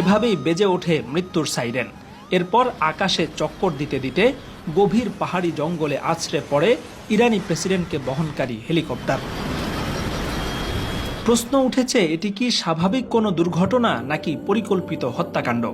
এভাবেই বেজে ওঠে মৃত্যুর সাইরেন। এরপর আকাশে চক্কর দিতে দিতে গভীর পাহাড়ি জঙ্গলে আছড়ে পড়ে ইরানি প্রেসিডেন্টকে বহনকারী হেলিকপ্টার। প্রশ্ন উঠেছে, এটি কি স্বাভাবিক কোনো দুর্ঘটনা নাকি পরিকল্পিত হত্যাকাণ্ড?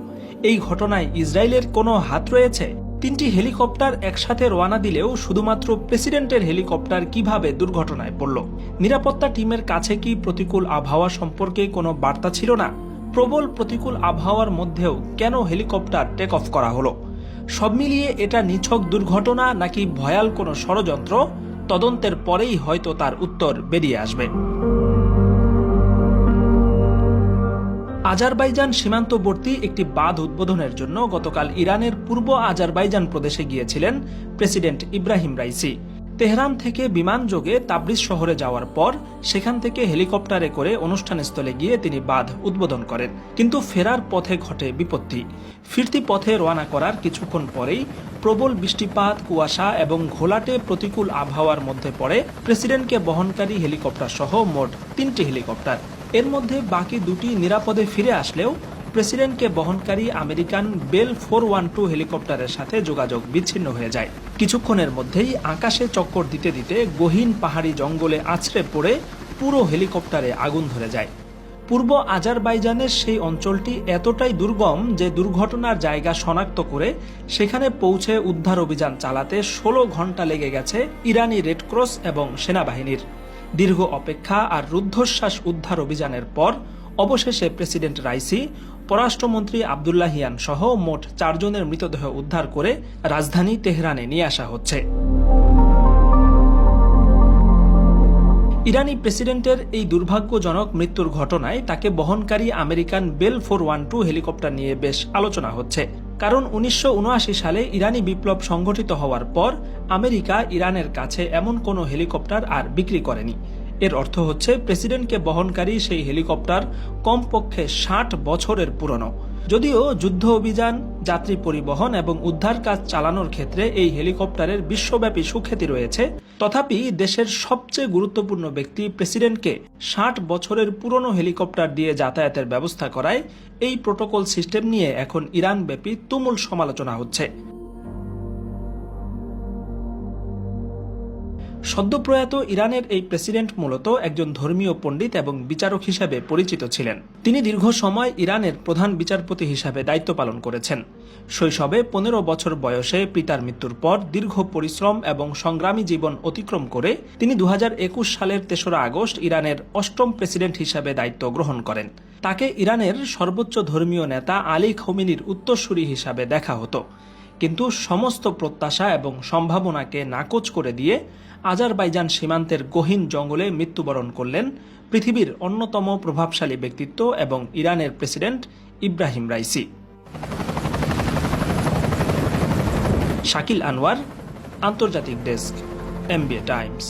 এই ঘটনায় ইসরায়েলের কোনো হাত রয়েছে? তিনটি হেলিকপ্টার একসাথে রওনা দিলেও শুধুমাত্র প্রেসিডেন্টের হেলিকপ্টার কীভাবে দুর্ঘটনায় পড়ল? নিরাপত্তা টিমের কাছে কি প্রতিকূল আবহাওয়া সম্পর্কে কোনো বার্তা ছিল না? প্রবল প্রতিকূল আবহাওয়ার মধ্যেও কেন হেলিকপ্টার টেক অফ করা হলো? সব মিলিয়ে এটা নিছক দুর্ঘটনা নাকি ভয়াল কোনো ষড়যন্ত্র? তদন্তের পরেই হয়তো তার উত্তর বেরিয়ে আসবে। আজারবাইজান সীমান্তবর্তী একটি বাঁধ উদ্বোধনের জন্য গতকাল ইরানের পূর্ব আজারবাইজান প্রদেশে গিয়েছিলেন প্রেসিডেন্ট ইব্রাহিম রাইসি। তেহরান থেকে বিমানযোগে তাবরিজ শহরে যাওয়ার পর সেখান থেকে হেলিকপ্টারে করে অনুষ্ঠানস্থলে গিয়ে তিনি বাঁধ উদ্বোধন করেন। কিন্তু ফেরার পথে ঘটে বিপত্তি। ফিরতি পথে রওনা করার কিছুক্ষণ পরেই প্রবল বৃষ্টিপাত, কুয়াশা এবং ঘোলাটে প্রতিকূল আবহাওয়ার মধ্যে পড়ে প্রেসিডেন্টকে বহনকারী হেলিকপ্টার সহ মোট তিনটি হেলিকপ্টার। এর মধ্যে বাকি দুটি নিরাপদে ফিরে আসলেও প্রেসিডেন্টকে বহনকারী American Bell four one two হেলিকপ্টারের সাথে যোগাযোগ বিচ্ছিন্ন হয়ে যায়। কিছুক্ষণের মধ্যেই আকাশে চক্কর দিতে দিতে গহীন পাহাড়ি জঙ্গলে আছড়ে পড়ে পুরো হেলিকপ্টারে আগুন ধরে যায়। পূর্ব আজারবাইজানের সেই অঞ্চলটি এতটাই দুর্গম যে দুর্ঘটনার জায়গা শনাক্ত করে সেখানে পৌঁছে উদ্ধার অভিযান চালাতে ষোলো ঘণ্টা লেগে গেছে ইরানি রেডক্রস এবং সেনাবাহিনীর। দীর্ঘ অপেক্ষা আর রুদ্ধশ্বাস উদ্ধার অভিযানের পর অবশেষে প্রেসিডেন্ট রাইসি, পররাষ্ট্রমন্ত্রী আবদুল্লাহিয়ান সহ মোট চারজনের মৃতদেহ উদ্ধার করে রাজধানী তেহরানে নিয়ে আসা হচ্ছে। ইরানি প্রেসিডেন্টের এই দুর্ভাগ্যজনক মৃত্যুর ঘটনায় তাকে বহনকারী American Bell four one two helicopter নিয়ে বেশ আলোচনা হচ্ছে। কারণ উনিশশো উনআশি সালে ইরানি বিপ্লব সংঘটিত হওয়ার পর আমেরিকা ইরানের কাছে এমন কোনো হেলিকপ্টার আর বিক্রি করেনি। এর অর্থ হচ্ছে প্রেসিডেন্টকে বহনকারী সেই হেলিকপ্টার কমপক্ষে ষাট বছরের পুরনো। যদিও যুদ্ধ অভিযান, যাত্রী পরিবহন এবং উদ্ধার কাজ চালানোর ক্ষেত্রে এই হেলিকপ্টারের বিশ্বব্যাপী সুখ্যাতি রয়েছে, তথাপি দেশের সবচেয়ে গুরুত্বপূর্ণ ব্যক্তি প্রেসিডেন্টকে ষাট বছরের পুরনো হেলিকপ্টার দিয়ে যাতায়াতের ব্যবস্থা করায় এই প্রোটোকল সিস্টেম নিয়ে এখন ইরানব্যাপী তুমুল সমালোচনা হচ্ছে। সদ্যপ্রয়াত ইরানের এই প্রেসিডেন্ট মূলত একজন ধর্মীয় পণ্ডিত এবং বিচারক হিসাবে পরিচিত ছিলেন। তিনি দীর্ঘ সময় ইরানের প্রধান বিচারপতি হিসাবে দায়িত্ব পালন করেছেন। শৈশবে পনেরো বছর বয়সে পিতার মৃত্যুর পর দীর্ঘ পরিশ্রম এবং সংগ্রামী জীবন অতিক্রম করে তিনি দু হাজার একুশ সালের তেসরা আগস্ট ইরানের অষ্টম প্রেসিডেন্ট হিসাবে দায়িত্ব গ্রহণ করেন। তাকে ইরানের সর্বোচ্চ ধর্মীয় নেতা আলী খমিনির উত্তরসূরি হিসাবে দেখা হতো। কিন্তু সমস্ত প্রত্যাশা এবং সম্ভাবনাকে নাকচ করে দিয়ে আজারবাইজান সীমান্তের গহীন জঙ্গলে মৃত্যুবরণ করলেন পৃথিবীর অন্যতম প্রভাবশালী ব্যক্তিত্ব এবং ইরানের president Ebrahim Raisi. Shakil Anwar, আন্তর্জাতিক ডেস্ক, এমবিএ টাইমস।